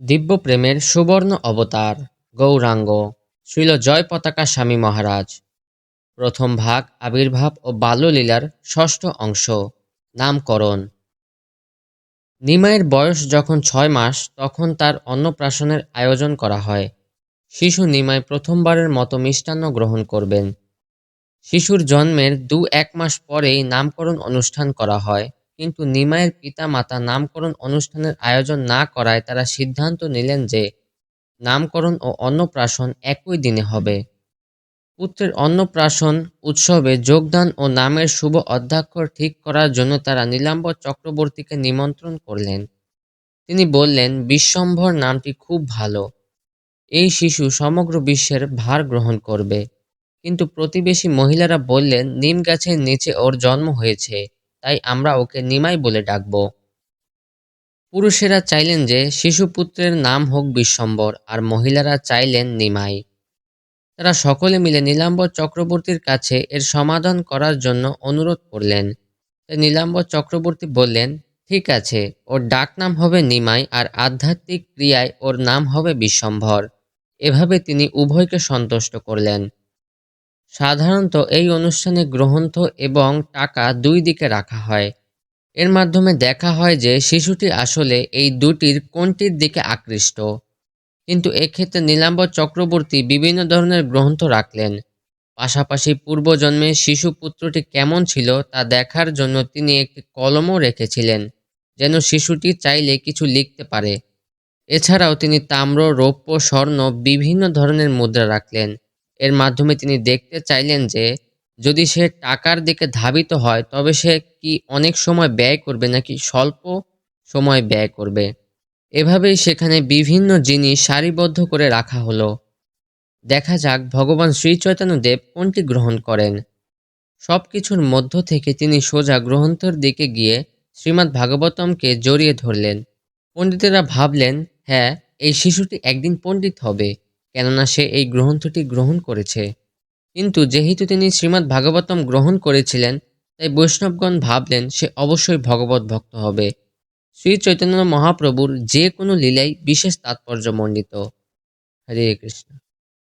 দিব্যপ্রেমের সুবর্ণ অবতার, গৌরাঙ্গ শ্রীল জয় পতাকা স্বামী মহারাজ। প্রথম ভাগ আবির্ভাব ও বাল্যলীলার ষষ্ঠ অংশ, নামকরণ। নিমাইয়ের বয়স যখন ছয় মাস, তখন তার অন্নপ্রাশনের আয়োজন করা হয়। শিশু নিমাই প্রথমবারের মতো মিষ্টান্ন গ্রহণ করবেন। শিশুর জন্মের দু এক মাস পরেই নামকরণ অনুষ্ঠান করা হয়। কিন্তু নিমাইয়ের পিতামাতা নামকরণ অনুষ্ঠানের আয়োজন না করায় তারা সিদ্ধান্ত নিলেন যে নামকরণ ও অন্নপ্রাশন একই দিনে হবে। পুত্রের অন্নপ্রাশন উৎসবে যোগদান ও নামের শুভ অধ্যাক্ষর ঠিক করার জন্য তারা নীলাম্বর চক্রবর্তীকে নিমন্ত্রণ করলেন। তিনি বললেন, বিশ্বম্ভর নামটি খুব ভালো। এই শিশু সমগ্র বিশ্বের ভার গ্রহণ করবে। কিন্তু প্রতিবেশী মহিলারা বললেন, নিম গাছের নিচে ওর জন্ম হয়েছে। তাই আমরা ওকে নিমাই বলে ডাকব। পুরুষেরা চাইলেন যে শিশুপুত্রের নাম হোক বিশ্বম্বর আর মহিলারা চাইলেন নিমাই। তারা সকলে মিলে নীলাম্বর চক্রবর্তীর কাছে এর সমাধান করার জন্য অনুরোধ করলেন। নীলাম্বর চক্রবর্তী বললেন, ঠিক আছে, ওর ডাক নাম হবে নিমাই আর আধ্যাত্মিক ক্রিয়ায় ওর নাম হবে বিশ্বম্ভর এভাবে তিনি উভয়কে সন্তুষ্ট করলেন। সাধারণত এই অনুষ্ঠানে গ্রন্থ এবং টাকা দুই দিকে রাখা হয়। এর মাধ্যমে দেখা হয় যে শিশুটি আসলে এই দুটির কোনটির দিকে আকৃষ্ট। কিন্তু এক্ষেত্রে নীলাম্বর চক্রবর্তী বিভিন্ন ধরনের গ্রন্থ রাখলেন। পাশাপাশি পূর্বজন্মে শিশু পুত্রটি কেমন ছিল তা দেখার জন্য তিনি একটি কলমও রেখেছিলেন, যেন শিশুটি চাইলে কিছু লিখতে পারে। এছাড়াও তিনি তাম্র, রৌপ্য, স্বর্ণ বিভিন্ন ধরনের মুদ্রা রাখলেন। এর মাধ্যমে তিনি দেখতে চাইলেন যে, যদি সে টাকার দিকে ধাবিত হয়, তবে সে কি অনেক সময় ব্যয় করবে নাকি স্বল্প সময় ব্যয় করবে? এভাবেই সেখানে বিভিন্ন জিনিস সারিবদ্ধ করে রাখা হলো। দেখা যাক ভগবান শ্রী চৈতন্যদেব কোনটি গ্রহণ করেন। সব কিছুর মধ্য থেকে তিনি সোজা গ্রন্থের দিকে গিয়ে শ্রীমদ্ ভাগবতমকে জড়িয়ে ধরলেন। পণ্ডিতেরা ভাবলেন হ্যাঁ এই শিশুটি একদিন পণ্ডিত হবে। কেননা সে এই গ্রন্থটি গ্রহণ করেছে। কিন্তু যেহেতু তিনি শ্রীমদ্ ভাগবতম গ্রহণ করেছিলেন, তাই বৈষ্ণবগণ ভাবলেন সে অবশ্যই ভগবত ভক্ত হবে। শ্রী চৈতন্য মহাপ্রভুর যে কোনো লীলাই বিশেষ তাৎপর্যমণ্ডিত। হরে কৃষ্ণ।